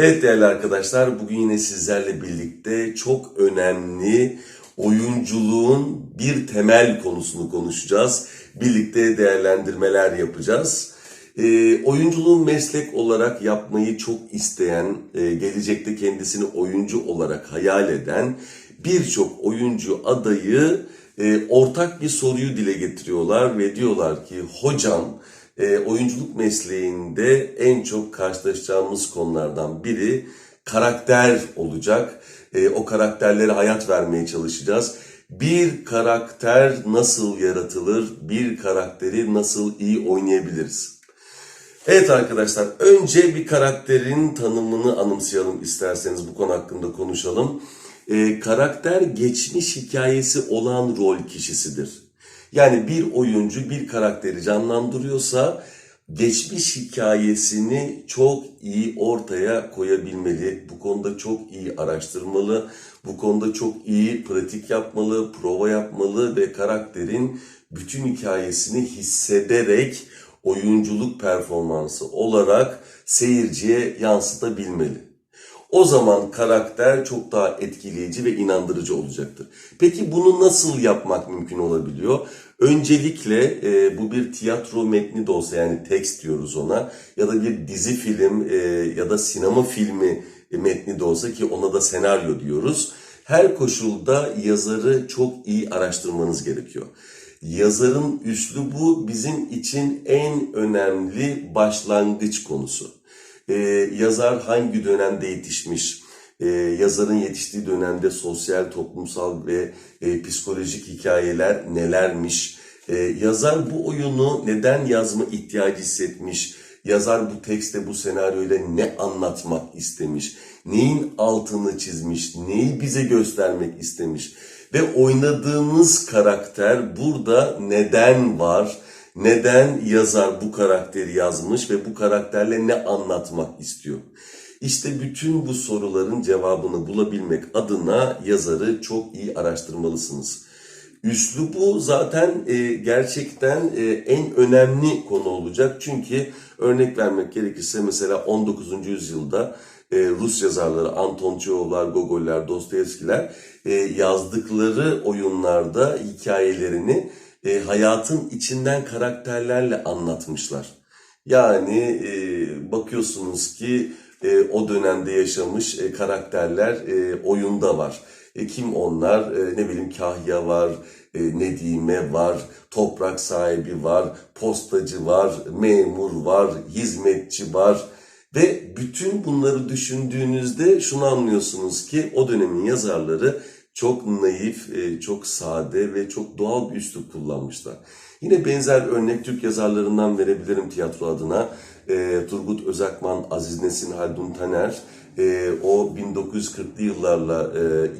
Evet değerli arkadaşlar bugün yine sizlerle birlikte çok önemli oyunculuğun bir temel konusunu konuşacağız. Birlikte değerlendirmeler yapacağız. Ee, oyunculuğu meslek olarak yapmayı çok isteyen, e, gelecekte kendisini oyuncu olarak hayal eden birçok oyuncu adayı e, ortak bir soruyu dile getiriyorlar ve diyorlar ki hocam e, oyunculuk mesleğinde en çok karşılaşacağımız konulardan biri karakter olacak. E, o karakterlere hayat vermeye çalışacağız. Bir karakter nasıl yaratılır? Bir karakteri nasıl iyi oynayabiliriz? Evet arkadaşlar, önce bir karakterin tanımını anımsayalım isterseniz bu konu hakkında konuşalım. E, karakter geçmiş hikayesi olan rol kişisidir. Yani bir oyuncu bir karakteri canlandırıyorsa geçmiş hikayesini çok iyi ortaya koyabilmeli. Bu konuda çok iyi araştırmalı, bu konuda çok iyi pratik yapmalı, prova yapmalı ve karakterin bütün hikayesini hissederek oyunculuk performansı olarak seyirciye yansıtabilmeli. O zaman karakter çok daha etkileyici ve inandırıcı olacaktır. Peki bunu nasıl yapmak mümkün olabiliyor? Öncelikle e, bu bir tiyatro metni de olsa yani tekst diyoruz ona ya da bir dizi film e, ya da sinema filmi e, metni de olsa ki ona da senaryo diyoruz. Her koşulda yazarı çok iyi araştırmanız gerekiyor. Yazarın üslubu bizim için en önemli başlangıç konusu. Ee, yazar hangi dönemde yetişmiş, ee, yazarın yetiştiği dönemde sosyal, toplumsal ve e, psikolojik hikayeler nelermiş, Ee, yazar bu oyunu neden yazma ihtiyacı hissetmiş, yazar bu tekste, bu senaryoyla ne anlatmak istemiş, neyin altını çizmiş, neyi bize göstermek istemiş? Ve oynadığınız karakter burada neden var, neden yazar bu karakteri yazmış ve bu karakterle ne anlatmak istiyor? İşte bütün bu soruların cevabını bulabilmek adına yazarı çok iyi araştırmalısınız. Üslubu zaten e, gerçekten e, en önemli konu olacak. Çünkü örnek vermek gerekirse mesela 19. yüzyılda e, Rus yazarları Anton Çehovlar, Gogol'ler, Dostoyevskiler e, yazdıkları oyunlarda hikayelerini e, hayatın içinden karakterlerle anlatmışlar. Yani e, bakıyorsunuz ki e, o dönemde yaşamış e, karakterler e, oyunda var. E, kim onlar? E, ne bileyim Kahya var, e, Nedime var, toprak sahibi var, postacı var, memur var, hizmetçi var. Ve bütün bunları düşündüğünüzde şunu anlıyorsunuz ki o dönemin yazarları çok naif, e, çok sade ve çok doğal bir üslup kullanmışlar. Yine benzer örnek Türk yazarlarından verebilirim tiyatro adına. E, Turgut Özakman, Aziz Nesin, Haldun Taner e, o 1940'lı yıllarla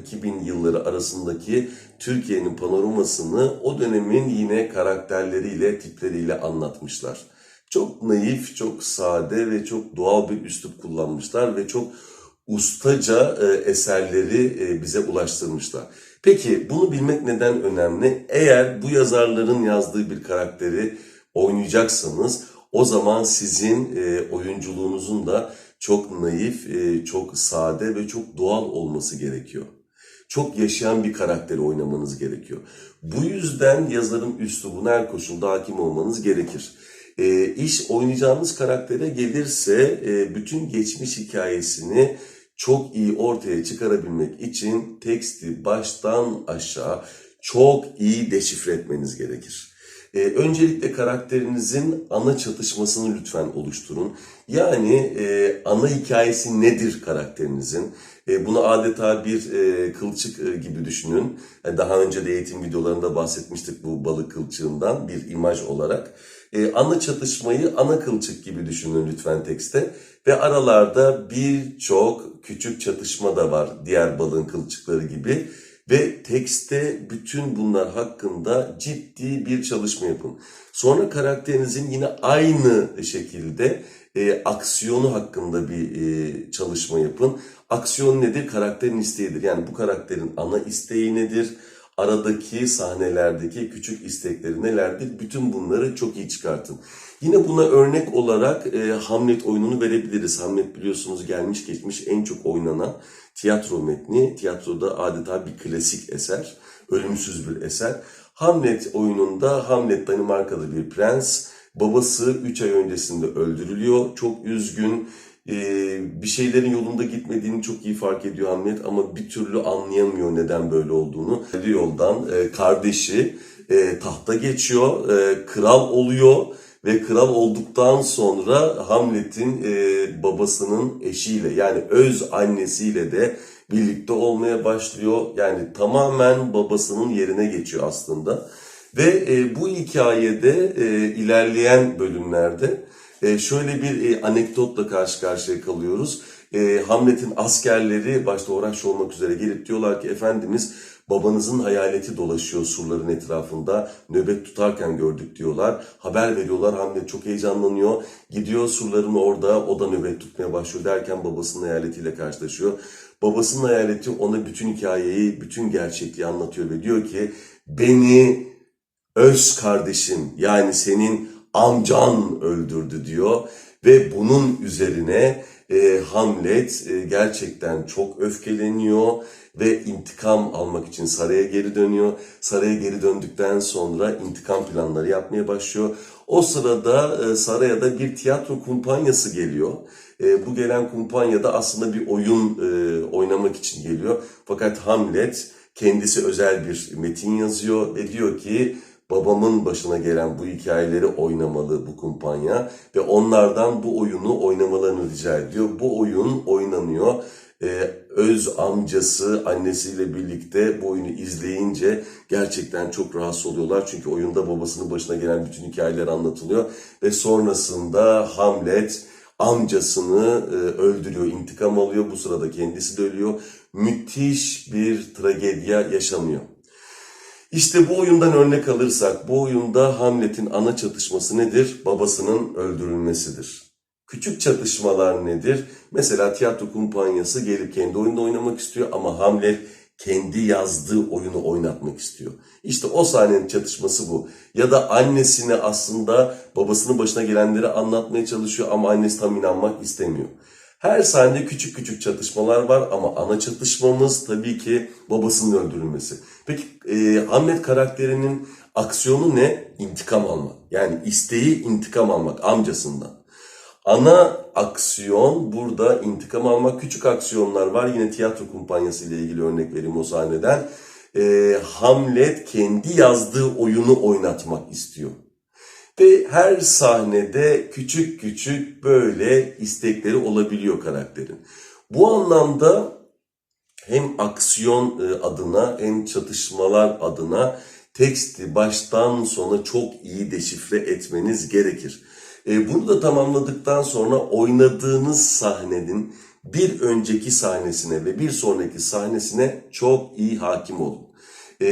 2000 yılları arasındaki Türkiye'nin panoramasını o dönemin yine karakterleriyle, tipleriyle anlatmışlar. Çok naif, çok sade ve çok doğal bir üslup kullanmışlar ve çok ustaca e, eserleri e, bize ulaştırmışlar. Peki bunu bilmek neden önemli? Eğer bu yazarların yazdığı bir karakteri oynayacaksanız o zaman sizin e, oyunculuğunuzun da çok naif, çok sade ve çok doğal olması gerekiyor. Çok yaşayan bir karakteri oynamanız gerekiyor. Bu yüzden yazarın üslubuna her koşulda hakim olmanız gerekir. E, iş oynayacağınız karaktere gelirse e, bütün geçmiş hikayesini çok iyi ortaya çıkarabilmek için teksti baştan aşağı çok iyi deşifre etmeniz gerekir. Ee, öncelikle karakterinizin ana çatışmasını lütfen oluşturun. Yani e, ana hikayesi nedir karakterinizin? E, bunu adeta bir e, kılçık e, gibi düşünün. E, daha önce de eğitim videolarında bahsetmiştik bu balık kılçığından bir imaj olarak. E, ana çatışmayı ana kılçık gibi düşünün lütfen tekste. Ve aralarda birçok küçük çatışma da var diğer balığın kılçıkları gibi. Ve tekste bütün bunlar hakkında ciddi bir çalışma yapın. Sonra karakterinizin yine aynı şekilde e, aksiyonu hakkında bir e, çalışma yapın. Aksiyon nedir? Karakterin isteğidir. Yani bu karakterin ana isteği nedir? Aradaki sahnelerdeki küçük istekleri nelerdir? Bütün bunları çok iyi çıkartın. Yine buna örnek olarak e, Hamlet oyununu verebiliriz. Hamlet biliyorsunuz gelmiş geçmiş en çok oynanan tiyatro metni. Tiyatroda adeta bir klasik eser, ölümsüz bir eser. Hamlet oyununda Hamlet Danimarkalı bir prens. Babası 3 ay öncesinde öldürülüyor. Çok üzgün, e, bir şeylerin yolunda gitmediğini çok iyi fark ediyor Hamlet ama bir türlü anlayamıyor neden böyle olduğunu. Bir yoldan e, kardeşi e, tahta geçiyor, e, kral oluyor ve kral olduktan sonra Hamlet'in babasının eşiyle yani öz annesiyle de birlikte olmaya başlıyor. Yani tamamen babasının yerine geçiyor aslında. Ve bu hikayede ilerleyen bölümlerde e, şöyle bir e, anekdotla karşı karşıya kalıyoruz. E, Hamlet'in askerleri başta Horaş olmak üzere gelip diyorlar ki Efendimiz babanızın hayaleti dolaşıyor surların etrafında nöbet tutarken gördük diyorlar. Haber veriyorlar Hamlet çok heyecanlanıyor. Gidiyor surların orada o da nöbet tutmaya başlıyor derken babasının hayaletiyle karşılaşıyor. Babasının hayaleti ona bütün hikayeyi, bütün gerçekliği anlatıyor ve diyor ki beni öz kardeşin yani senin amcan öldürdü diyor ve bunun üzerine e, Hamlet e, gerçekten çok öfkeleniyor ve intikam almak için saraya geri dönüyor. Saraya geri döndükten sonra intikam planları yapmaya başlıyor. O sırada e, saraya da bir tiyatro kumpanyası geliyor. E, bu gelen kumpanyada aslında bir oyun e, oynamak için geliyor. Fakat Hamlet kendisi özel bir metin yazıyor ve diyor ki babamın başına gelen bu hikayeleri oynamalı bu kumpanya ve onlardan bu oyunu oynamalarını rica ediyor. Bu oyun oynanıyor. Ee, öz amcası annesiyle birlikte bu oyunu izleyince gerçekten çok rahatsız oluyorlar. Çünkü oyunda babasının başına gelen bütün hikayeler anlatılıyor ve sonrasında Hamlet amcasını e, öldürüyor, intikam alıyor. Bu sırada kendisi de ölüyor. Müthiş bir tragedya yaşanıyor. İşte bu oyundan örnek alırsak, bu oyunda Hamlet'in ana çatışması nedir? Babasının öldürülmesidir. Küçük çatışmalar nedir? Mesela tiyatro kumpanyası gelip kendi oyunda oynamak istiyor ama Hamlet kendi yazdığı oyunu oynatmak istiyor. İşte o sahnenin çatışması bu. Ya da annesine aslında babasının başına gelenleri anlatmaya çalışıyor ama annesi tam inanmak istemiyor. Her sahnede küçük küçük çatışmalar var ama ana çatışmamız tabii ki babasının öldürülmesi. Peki e, Hamlet karakterinin aksiyonu ne? İntikam almak. Yani isteği intikam almak amcasından. Ana aksiyon burada intikam almak. Küçük aksiyonlar var. Yine tiyatro kumpanyası ile ilgili örnek vereyim o sahneden. E, Hamlet kendi yazdığı oyunu oynatmak istiyor. Ve her sahnede küçük küçük böyle istekleri olabiliyor karakterin. Bu anlamda hem aksiyon e, adına hem çatışmalar adına teksti baştan sona çok iyi deşifre etmeniz gerekir. E, bunu da tamamladıktan sonra oynadığınız sahnenin bir önceki sahnesine ve bir sonraki sahnesine çok iyi hakim olun. E,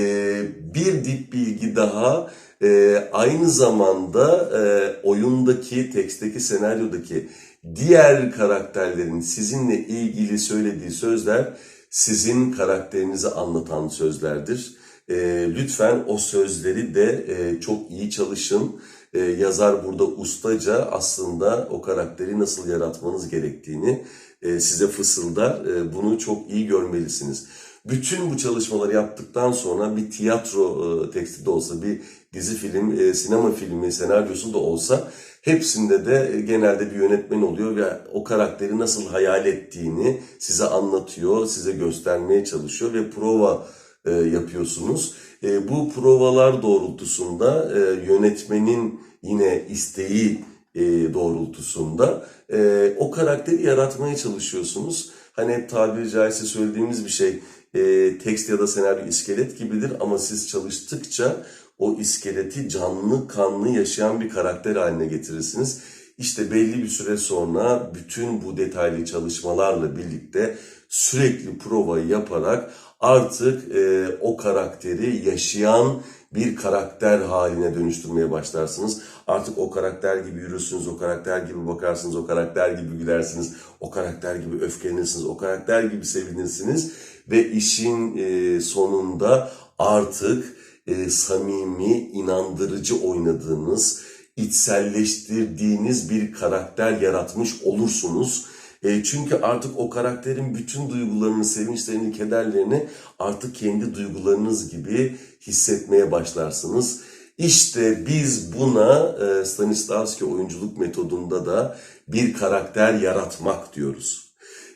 bir dip bilgi daha e, aynı zamanda e, oyundaki, tekstteki, senaryodaki diğer karakterlerin sizinle ilgili söylediği sözler sizin karakterinizi anlatan sözlerdir. E, lütfen o sözleri de e, çok iyi çalışın. E, yazar burada ustaca aslında o karakteri nasıl yaratmanız gerektiğini e, size fısıldar. E, bunu çok iyi görmelisiniz. Bütün bu çalışmaları yaptıktan sonra bir tiyatro e, teksti de olsa, bir dizi film, e, sinema filmi, senaryosu da olsa hepsinde de e, genelde bir yönetmen oluyor ve o karakteri nasıl hayal ettiğini size anlatıyor, size göstermeye çalışıyor ve prova e, yapıyorsunuz. E, bu provalar doğrultusunda e, yönetmenin yine isteği e, doğrultusunda e, o karakteri yaratmaya çalışıyorsunuz. Hani hep tabiri caizse söylediğimiz bir şey e, tekst ya da senaryo iskelet gibidir ama siz çalıştıkça o iskeleti canlı kanlı yaşayan bir karakter haline getirirsiniz. İşte belli bir süre sonra bütün bu detaylı çalışmalarla birlikte sürekli provayı yaparak artık e, o karakteri yaşayan bir karakter haline dönüştürmeye başlarsınız. Artık o karakter gibi yürürsünüz, o karakter gibi bakarsınız, o karakter gibi gülersiniz, o karakter gibi öfkelenirsiniz, o karakter gibi sevinirsiniz ve işin e, sonunda artık e, samimi, inandırıcı oynadığınız, içselleştirdiğiniz bir karakter yaratmış olursunuz. E, çünkü artık o karakterin bütün duygularını, sevinçlerini, kederlerini artık kendi duygularınız gibi hissetmeye başlarsınız. İşte biz buna e, Stanislavski oyunculuk metodunda da bir karakter yaratmak diyoruz.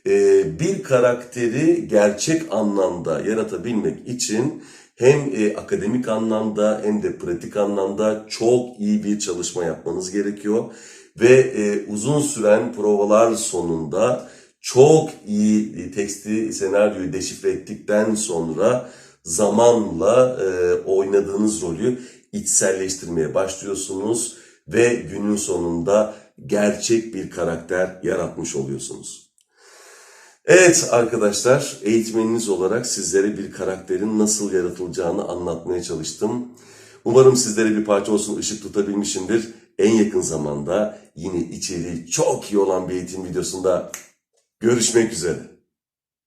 E, bir karakteri gerçek anlamda yaratabilmek için hem e, akademik anlamda hem de pratik anlamda çok iyi bir çalışma yapmanız gerekiyor. Ve e, uzun süren provalar sonunda çok iyi e, teksti, senaryoyu deşifre ettikten sonra zamanla oynadığınız rolü içselleştirmeye başlıyorsunuz ve günün sonunda gerçek bir karakter yaratmış oluyorsunuz. Evet arkadaşlar, eğitmeniniz olarak sizlere bir karakterin nasıl yaratılacağını anlatmaya çalıştım. Umarım sizlere bir parça olsun ışık tutabilmişimdir. En yakın zamanda yine içeriği çok iyi olan bir eğitim videosunda görüşmek üzere.